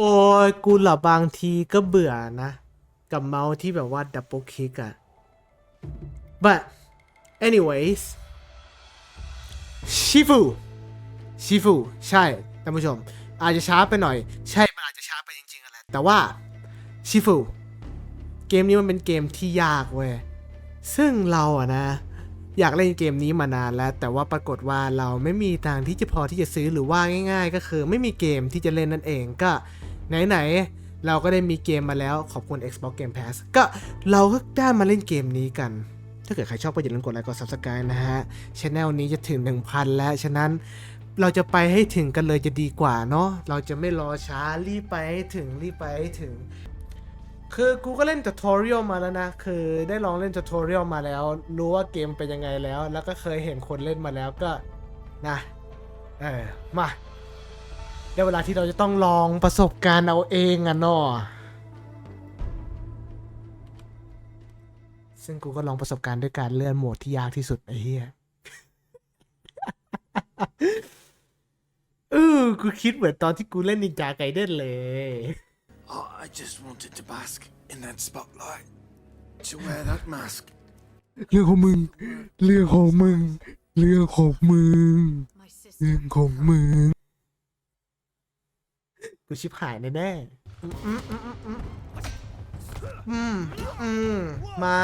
โอ้ยกูหลับบางทีก็เบื่อนะ กับเมาส์ที่แบบว่าดับเบิลคลิกอะ but anyways ชิฟูชิฟูใช่ท่านผู้ชม อาจจะช้าไปหน่อย ใช่มันอาจจะช้าไปจริงๆอะแหละแต่ว่าชิฟูเกมนี้มันเป็นเกมที่ยากเว้ยซึ่งเราอะนะ อยากเล่นเกมนี้มานานแล้ว แต่ว่าปรากฏว่าเราไม่มีตังที่จะพอที่จะซื้อหรือว่าง่าย ๆ ก็คือ ไม่มีเกมที่จะเล่นนั่นเองก็ ไหนๆเราก็ได้มีเกมมาแล้วขอบคุณ Xbox Game Pass ก็เราก็ได้มาเล่นเกมนี้กัน ถ้าเกิดใครชอบก็อย่าลืมกดไลค์กด Subscribe นะฮะช anel นี้จะถึง 1,000 แล้ว ฉะนั้นเราจะไปให้ถึงกันเลยจะดีกว่าเนาะเราจะไม่รอช้ารีบไปให้ถึงรีบไปให้ถึง คือกูก็เล่น t ั t o r i a l มาแล้วนะ คือได้ลองเล่น t ั t o r i a l มาแล้ว รู้ว่าเกมเป็นยังไงแล้ว แล้วก็เคยเห็นคนเล่นมาแล้วก็นะ เออมา ได้เวลาที่เราจะต้องลองประสบการณ์เอาเองอะเนาะซึ่งกูก็ลองประสบการณ์ด้วยการเลื่อนโหมดที่ยากที่สุดไอ้เหี้ยเออกูคิดเหมือนตอนที่กูเล่นนินจาไกเด้นเลย Oh, I just wanted to bask in that spotlight. To wear that mask. เรื่องของมึง เรื่องของมึง เรื่องของมึง My sister. เรื่องของมึง กูชิบหายแน่ๆอืมอืมอืมมา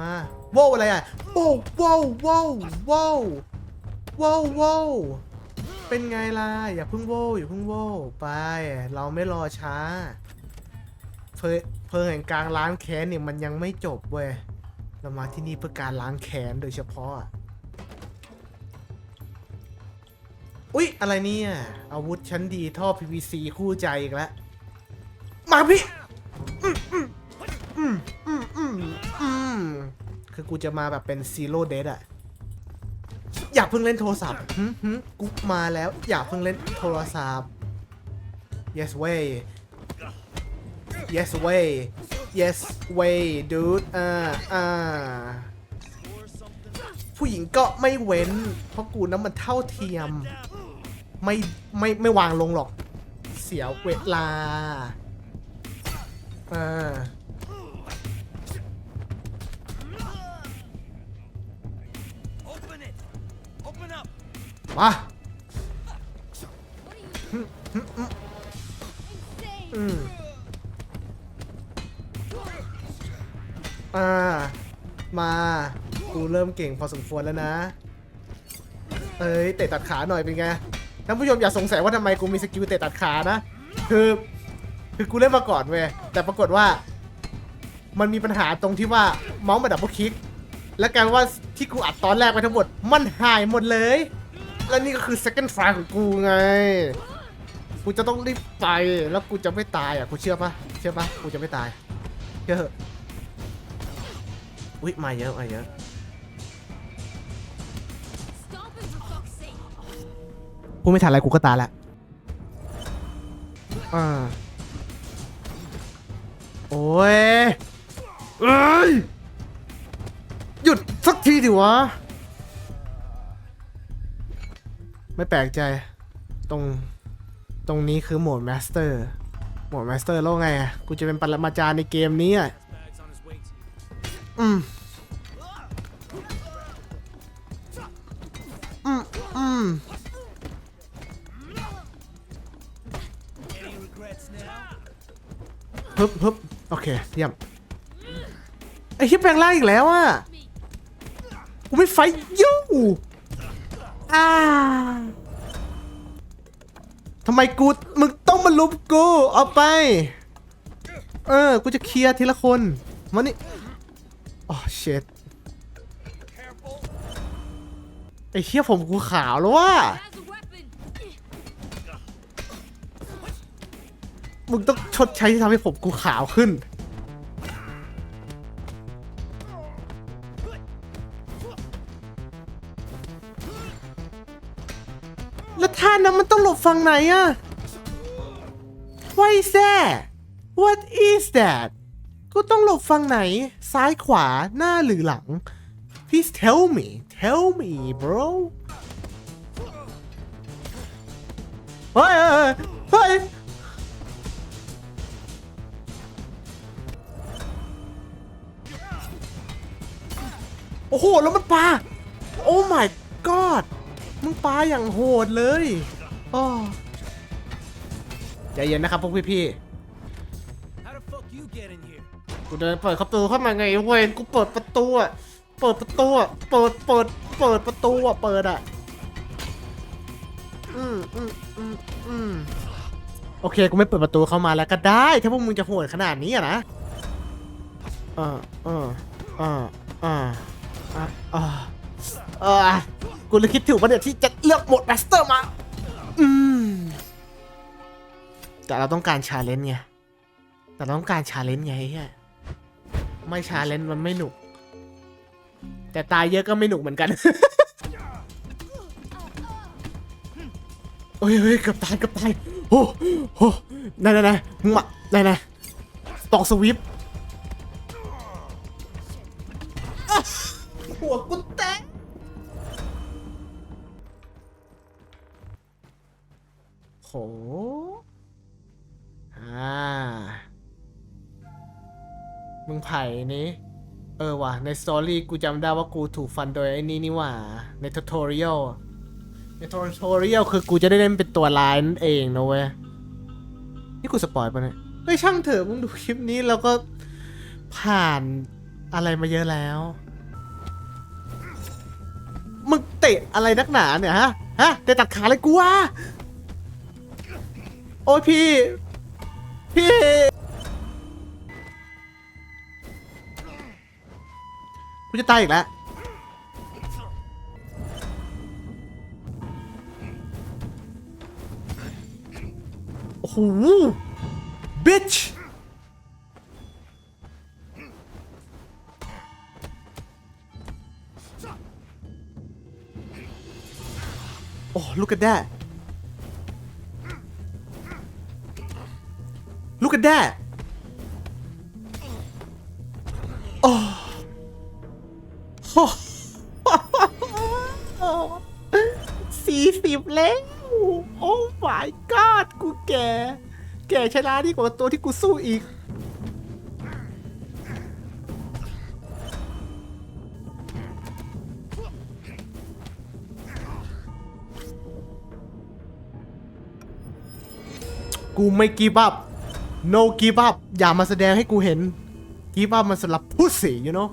มาโว้วอะไรอะโว้วโว้วโว้วโว้วโว้วโว้วเป็นไงล่ะ อย่าเพิ่งโว้วอย่าเพิ่งโว้วไป เราไม่รอช้า เพอเพอแห่งกลางล้างแค้นเนี่ยมันยังไม่จบเว้ย เรามาที่นี่เพื่อการล้างแค้นโดยเฉพาะ อุ๊ย อะไรเนี่ย อาวุธชั้นดีท่อ PVC คู่ใจอีกแล้ว มาพี่อืมอืมอืมอืมอืมอืมคือกูจะมาแบบเป็นซีโร่เดอะอย่าเพิ่งเล่นโทรศัพท์หึหึกูมาแล้ว อย่าเพิ่งเล่นโทรศัพท์ yes way yes way yes way dude อ่าอ่าผู้หญิงก็ไม่เว้น เพราะกูนั้นมันเท่าเทียม ไม่ไม่ไม่วางลงหรอก เสียเวลาอ่ามาอืมอ่า มา กูเริ่มเก่งพอสมควรแล้วนะ เอ้ย เตะตัดขาหน่อยเป็นไง ท่านผู้ชมอย่าสงสัยว่าทำไมกูมีสกิลเตะตัดขานะ คือ คือกูเล่นมาก่อนเว้ยแต่ปรากฏว่า มันมีปัญหาตรงที่ว่าเมาส์มาดับเบิลคลิก และกลายเป็นว่าที่กูอัดตอนแรกไปทั้งหมด มันหายหมดเลย และนี่ก็คือ second file ของกูไง กูจะต้องรีบไปแล้วกูจะไม่ตายอะกูเชื่อปะเชื่อปะกูจะไม่ตายเชื่อเถอะอุ๊ยมาเยอะมาเยอะ พูดไม่ทันอะไรกูก็ตายละอ่าโอ้ยเอ้ย หยุดสักทีดิวะ ไม่แปลกใจ ตรง ตรงนี้คือโหมดแมสเตอร์ โหมดแมสเตอร์แล้วไงอะกูจะเป็นปรมาจารย์ในเกมนี้อะ Bag's on his way to you. อืม ฮึบฮึบโอเคเยี่ยมไอ้เฮียแปลงร่างอีกแล้วอะกูไม่ไฟยูอ่าทำไมกู มึงต้องมาลุมกูเอาไป เออ กูจะเคลียร์ทีละคนมานี่โอ้เช็ดไอ้เฮียผมกูขาวแล้วว่ะ มึงต้องชดใช้ที่ทำให้ผมกูขาวขึ้น แล้วท่านั้นมันต้องหลบฝั่งไหนอะ What is that What is that กูต้องหลบฝั่งไหน ซ้ายขวาหน้าหรือหลัง Please tell me tell me bro เฮ้ยเฮ้ยเฮ้ย โอ้โห แล้วมันปาโอ้ my god มึงปาอย่างโหดเลยอ้อใจเย็นนะครับพวกพี่ๆกูเดินเปิดประตูเข้ามาไงเว้ยกูเปิดประตูอะเปิดประตูอะเปิด เปิด เปิดประตูอะเปิดอะอืมอืมอืมอืมโอเค กูไม่เปิดประตูเข้ามาแล้วก็ได้ ถ้าพวกมึงจะโหดขนาดนี้อะนะ อ่าอ่าอ่าอ่า อ่าอ่ากูเลยคิดถึงว่าเดี๋ยที่จะเลือกโหมดแมสเตอร์มา อืม แต่เราต้องการชาเลนจ์ไง แต่เราต้องการชาเลนจ์ไงเฮียไม่ชาเลนจ์มันไม่หนุก แต่ตายเยอะก็ไม่หนุกเหมือนกันเฮ้ยเฮ้ยเกับตายเกับตายโอ้โหนายนายนมึงมานายนตอกสวิป หัวกูแตกโหอ่า มึงไผ่นี้ เออว่ะ ในสตอรี่กูจำได้ว่ากูถูกฟันโดยไอ้นี่นี่หว่า ในทูทอเรียลในทูทอเรียลคือกูจะได้เล่นเป็นตัวร้ายนั่นเองนะเว้ย นี่กูสปอยปะเนี่ย เฮ้ยช่างเถอะมึงดูคลิปนี้แล้วก็ผ่านอะไรมาเยอะแล้ว ตะอะไรนักหนาเนี่ยฮะ ฮะเตะตัดขาเลยกูวะโอ้ยพี่ พี่ กูจะตายอีกแล้ว โอ้โห bitch look at that look at that โอ้โอ้สี่สิบแล้วโอ้ my god กูแก่ แก่ชนะดีกว่าตัวที่กูสู้อีก กูไม่กีบับ no กีบับอย่ามาแสดงให้กูเห็นกีบับมันสำหรับผู้สี you know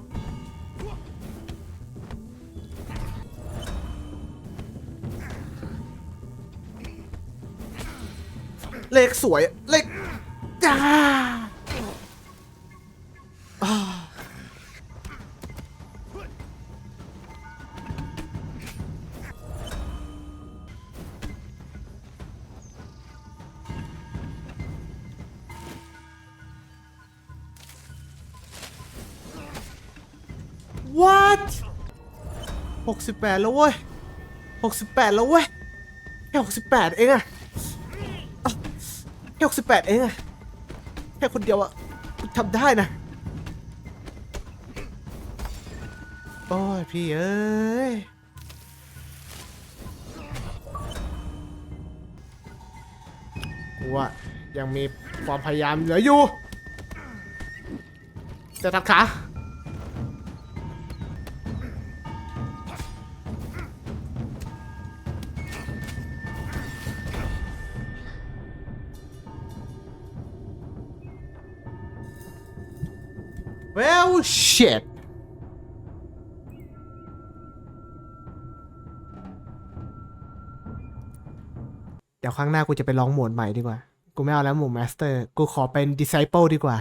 เลขสวย เลขจ้า 68 แล้วเว้ย 68 แล้วเว้ยแค่68 เองอะแค่68 เองอะแค่คนเดียวอะทำได้นะ โอ้ยพี่เอ้ยกูอะยังมีความพยายามเหลืออยู่จะทัดขา well shit เดี๋ยวครั้งหน้ากูจะไปลองโหมดใหม่ดีกว่า กูไม่เอาแล้วโหมดมาสเตอร์ กูขอเป็นดิไซเปิลดีกว่า